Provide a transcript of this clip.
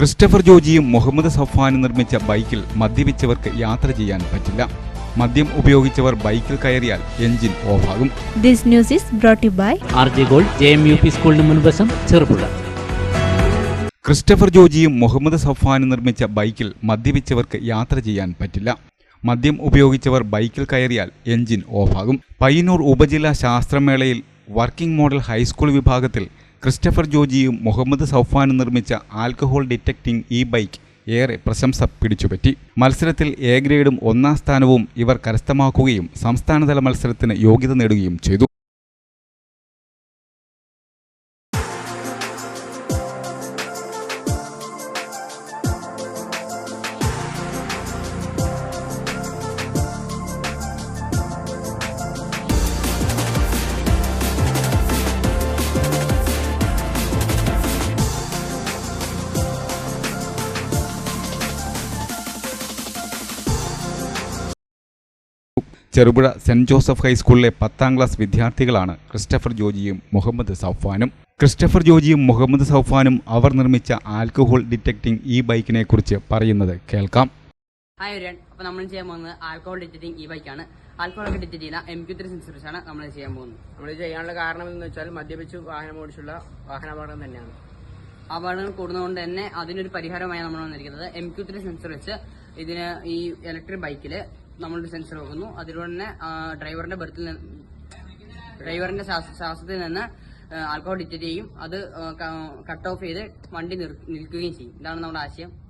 Christopher ജോജിയും മുഹമ്മദ് സഫാനും നിർമ്മിച്ച ബൈക്കിൽ മദ്യപിച്ചവർക്ക് യാത്ര ചെയ്യാൻ പറ്റില്ല. മദ്യം ഉപയോഗിച്ചവർ ബൈക്കിൽ കയറിയാൽ എഞ്ചിൻ ഓഫാകും. This news is brought to you by R J gold J M U P സ്കൂളിന് മുൻവശം ചെറുപുഴ. ക്രിസ്റ്റഫർ ജോജിയും മുഹമ്മദ് സഫാനും നിർമ്മിച്ച ബൈക്കിൽ മദ്യപിച്ചവർക്ക് യാത്ര ചെയ്യാൻ പറ്റില്ല. മദ്യം ഉപയോഗിച്ചവർ ബൈക്കിൽ കയറിയാൽ എഞ്ചിൻ ഓഫാകും. പയ്യന്നൂർ ഉപജില്ലാ ശാസ്ത്രമേളയിൽ വർക്കിംഗ് മോഡൽ ഹൈസ്കൂൾ വിഭാഗത്തിൽ ക്രിസ്റ്റഫർ ജോജിയും മുഹമ്മദ് സൗഫാനും നിർമ്മിച്ച ആൽക്കഹോൾ ഡിറ്റക്റ്റിംഗ് ഈ ബൈക്ക് ഏറെ പ്രശംസ പിടിച്ചുപറ്റി. മത്സരത്തിൽ എ ഗ്രേഡും ഒന്നാം സ്ഥാനവും ഇവർ കരസ്ഥമാക്കുകയും സംസ്ഥാനതല മത്സരത്തിന് യോഗ്യത നേടുകയും ചെയ്തു. ചെറുപുഴ സെന്റ് ജോസഫ് ഹൈസ്കൂളിലെ പത്താം ക്ലാസ് വിദ്യാർത്ഥികളാണ് ക്രിസ്റ്റഫർ ജോജിയും മുഹമ്മദ് സൗഫാനും. ക്രിസ്റ്റഫർ ജോജിയും മുഹമ്മദ് സൗഫാനും അവർ നിർമ്മിച്ച ആൽക്കഹോൾ ഡിറ്റക്ടിംഗ് ഈ ബൈക്കിനെ കുറിച്ച് പറയുന്നത് കേൾക്കാം. ഹായ് ഒരു അപ്പോൾ നമ്മൾ ചെയ്യാൻ പോകുന്നത് ആൽക്കഹോൾ ഡിറ്റക്റ്റിംഗ് ഈ ബൈക്കാണ്. ആൽക്കഹോൾ ഒക്കെ ഡിറ്റക്ട് ചെയ്യുന്ന എം ക്യു ത്രീ സെൻസറിസ് ആണ് നമ്മൾ ചെയ്യാൻ പോകുന്നത്. നമ്മൾ ചെയ്യാനുള്ള കാരണം എന്ന് വെച്ചാൽ മദ്യപിച്ചു വാഹനം ഓടിച്ചുള്ള വാഹനാപകടം തന്നെയാണ്. അപകടങ്ങൾ കൂടുന്നതുകൊണ്ട് തന്നെ അതിനൊരു പരിഹാരമായി നമ്മൾ വന്നിരിക്കുന്നത് എം ക്യു ത്രീ സെൻസർ വെച്ച് ഇതിന് ഈ ഇലക്ട്രിക് ബൈക്കിൽ നമ്മളൊരു സെൻസർ വെക്കുന്നു. അതിലൂടെ തന്നെ ഡ്രൈവറിന്റെ ബർത്തിൽ നിന്ന് ഡ്രൈവറിന്റെ ശ്വാസ- ശ്വാസത്തിൽ നിന്ന് ആൽക്കഹോൾ ഡിറ്റക്ട് ചെയ്യും. അത് കട്ട് ഓഫ് ചെയ്ത് വണ്ടി നിൽക്കുകയും ചെയ്യും. ഇതാണ് നമ്മുടെ ആശയം.